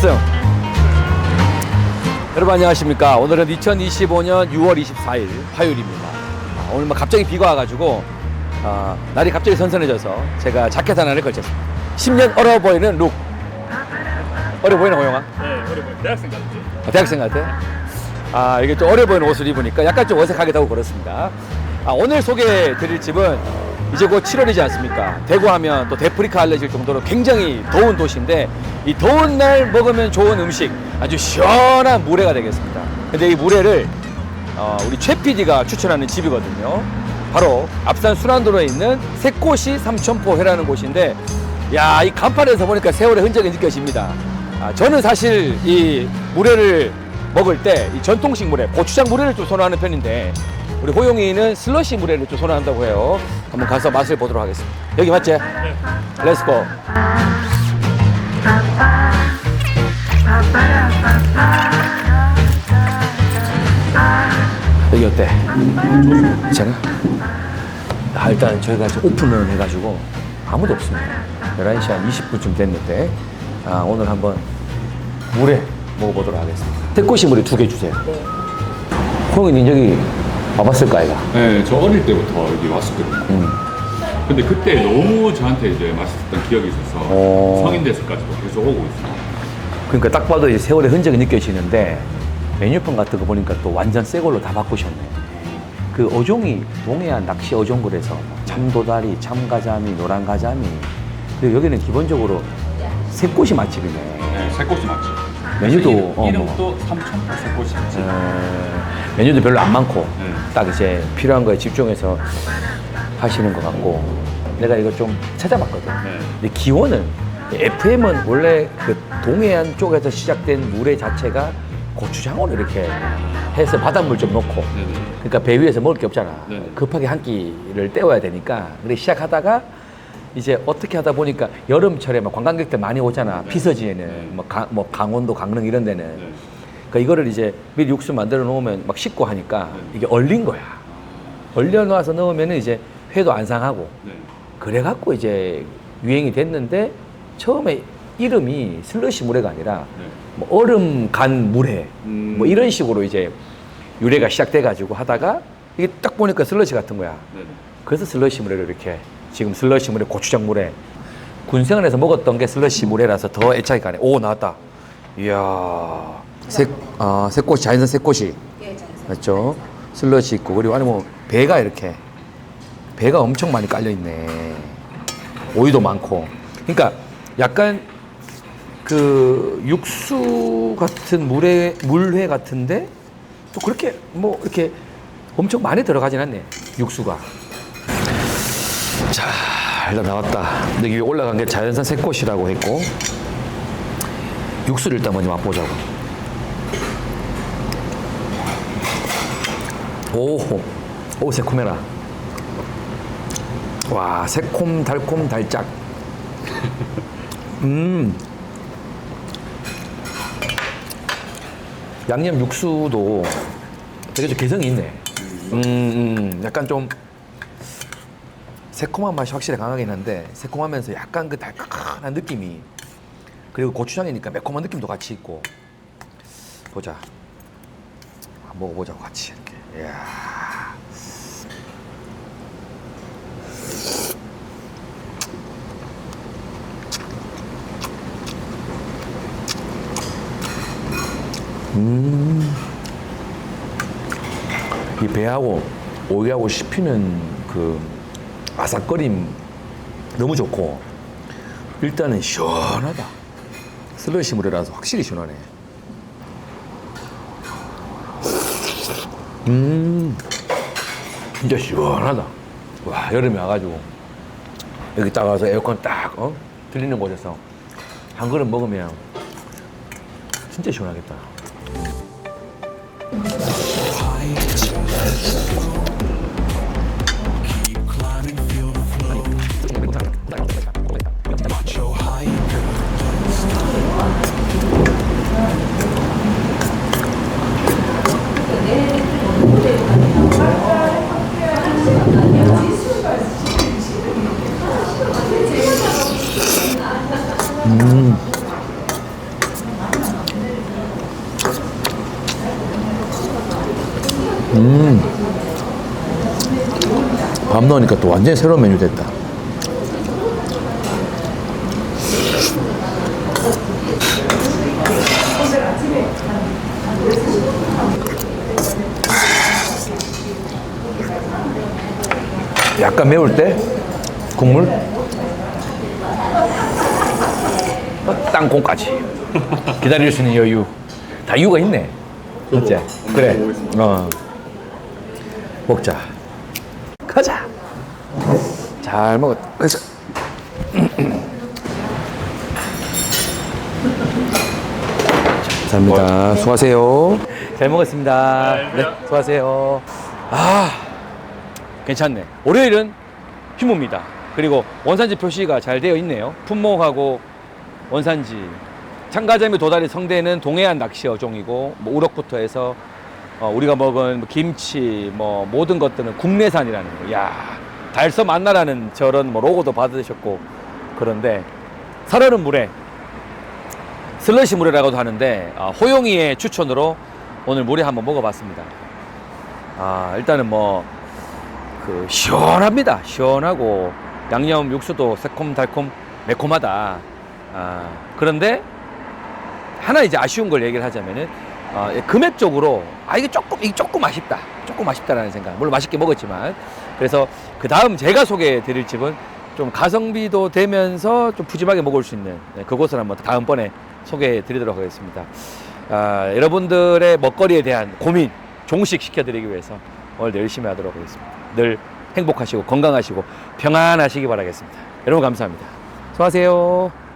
필승. 여러분 안녕하십니까. 오늘은 2025년 6월 24일 화요일입니다. 아, 오늘 뭐 갑자기 비가 와가지고 아, 날이 갑자기 선선해져서 제가 자켓 하나를 걸쳤습니다. 10년 어려 보이는 룩. 어려 보이나 호영아? 네, 그리고 대학생 같죠? 아, 대학생 같아? 아, 이게 좀 어려 보이는 옷을 입으니까 약간 좀 어색하기도 하고 그렇습니다. 아, 오늘 소개해 드릴 집은 이제 곧 7월이지 않습니까? 대구 하면 또 데프리카 알려질 정도로 굉장히 더운 도시인데 이 더운 날 먹으면 좋은 음식 아주 시원한 물회가 되겠습니다. 근데 이 물회를 어, 우리 최 PD가 추천하는 집이거든요. 바로 앞산 순환도로에 있는 새꼬시 삼천포회라는 곳인데 야, 이 간판에서 보니까 세월의 흔적이 느껴집니다. 아, 저는 사실 이 물회를 먹을 때 이 전통식 물회, 고추장 물회를 좀 선호하는 편인데 우리 호용이는 슬러시 물회를 좀 선호한다고 해요. 한번 가서 맛을 보도록 하겠습니다. 여기 맞지? 네. 렛츠고. 여기 어때? 괜찮아? 아, 일단 저희가 오픈을 해가지고 아무도 없습니다. 11시 한 20분쯤 됐는데 아, 오늘 한번 물에 먹어보도록 하겠습니다. 새꼬시 물에 두 개 주세요. 형이 여기 와봤을까, 아이가? 네, 저 어릴 때부터 여기 왔었거든요. 음. 근데 그때 너무 저한테 이제 맛있었던 기억이 있어서 어. 성인 돼서까지도 계속 오고 있어요. 그러니까 딱 봐도 이제 세월의 흔적이 느껴지는데 메뉴판 같은 거 보니까 또 완전 새 걸로 다 바꾸셨네. 그 어종이 동해안 낚시 어종굴에서 참도다리, 참가자미, 노란가자미 그리고 여기는 기본적으로 새꼬시 맛집이네. 네, 새꼬시 맛집. 메뉴도, 이름, 어, 이름도 삼천포 새꼬시 맛집. 어, 메뉴도 별로 안 많고 네. 딱 이제 필요한 거에 집중해서 하시는 것 같고 내가 이거 좀 찾아봤거든. 네. 근데 기원은 FM은 원래 그 동해안 쪽에서 시작된 물의 자체가 고추장으로 이렇게 해서 바닷물 좀 넣고 네네. 그러니까 배 위에서 먹을 게 없잖아. 네. 급하게 한 끼를 때워야 되니까. 근데 시작하다가 이제 어떻게 하다 보니까 여름철에 막 관광객들 많이 오잖아. 네. 피서지에는 네. 뭐, 강, 뭐 강원도, 강릉 이런 데는. 네. 그러니까 이거를 이제 미리 육수 만들어 놓으면 막 씻고 하니까 네. 이게 얼린 거야. 얼려 놔서 넣으면은 이제 회도 안 상하고 네. 그래 갖고 이제 유행이 됐는데 처음에 이름이 슬러시 물회가 아니라 네. 뭐 얼음 간 물회 음. 뭐 이런 식으로 이제 유래가 시작돼 가지고 하다가 이게 딱 보니까 슬러시 같은 거야. 네네. 그래서 슬러시 물회를 이렇게 지금 슬러시 물회, 고추장 물회 군생활에서 먹었던 게 슬러시 물회라서 더 애착이 가네. 오 나왔다. 이야 새, 아, 새꽃이 자연산 새꽃이 예, 자연산. 맞죠? 슬러시 있고 그리고 안에 뭐 배가 이렇게 배가 엄청 많이 깔려 있네. 오이도 많고. 그러니까 약간 그 육수 같은 물회 물회 같은데 또 그렇게 뭐 이렇게 엄청 많이 들어가진 않네. 육수가. 자, 일단 나왔다. 근데 여기 올라간 게 자연산 새꽃이라고 했고 육수를 일단 먼저 맛보자고. 오, 오 새콤해라. 와, 새콤 달콤 달짝. 음. 양념 육수도 되게 좀 개성이 있네. 음, 음, 약간 좀 새콤한 맛이 확실히 강하긴 한데 새콤하면서 약간 그 달큰한 느낌이 그리고 고추장이니까 매콤한 느낌도 같이 있고 보자. 먹어보자고 같이 이야. 음. 이 배하고 오이하고 씹히는 그 아삭거림 너무 좋고 일단은 시원하다. 슬러시 물이라서 확실히 시원하네. 음, 진짜 시원하다. 와, 여름에 와가지고 여기 딱 와서 에어컨 딱, 어? 들리는 곳에서 한 그릇 먹으면 진짜 시원하겠다. 음. 음. 밥 넣으니까 또 완전히 새로운 메뉴 됐다. 약간 매울 때 국물 땅콩까지. 기다릴 수 있는 여유. 다 이유가 있네. 맞지? 그래. 어. 먹자. 가자. 잘 먹었다 자, 감사합니다. 수고하세요. 잘 먹었습니다. 네 수고하세요. 아 괜찮네. 월요일은 휴무입니다. 그리고 원산지 표시가 잘 되어 있네요. 품목하고 원산지. 참가자미 도다리 성대는 동해안 낚시 어종이고 뭐 우럭부터 해서 어, 우리가 먹은 뭐 김치 뭐 모든 것들은 국내산이라는 거. 야 달섬 만나라는 저런 뭐 로고도 받으셨고 그런데 살얼음 물에 슬러시 물회라고도 하는데 아, 호용이의 추천으로 오늘 물회 한번 먹어봤습니다. 아 일단은 뭐 그 시원합니다. 시원하고 양념 육수도 새콤달콤 매콤하다. 아, 그런데 하나 이제 아쉬운 걸 얘기를 하자면은 아, 예, 금액적으로 아 이게 조금 이게 조금 아쉽다. 조금 아쉽다라는 생각. 물론 맛있게 먹었지만 그래서 그 다음 제가 소개해 드릴 집은 좀 가성비도 되면서 좀 푸짐하게 먹을 수 있는 네, 그곳을 한번 다음번에 소개해 드리도록 하겠습니다. 아, 여러분들의 먹거리에 대한 고민 종식 시켜 드리기 위해서 오늘도 열심히 하도록 하겠습니다. 늘 행복하시고 건강하시고 평안하시기 바라겠습니다. 여러분 감사합니다. 수고하세요.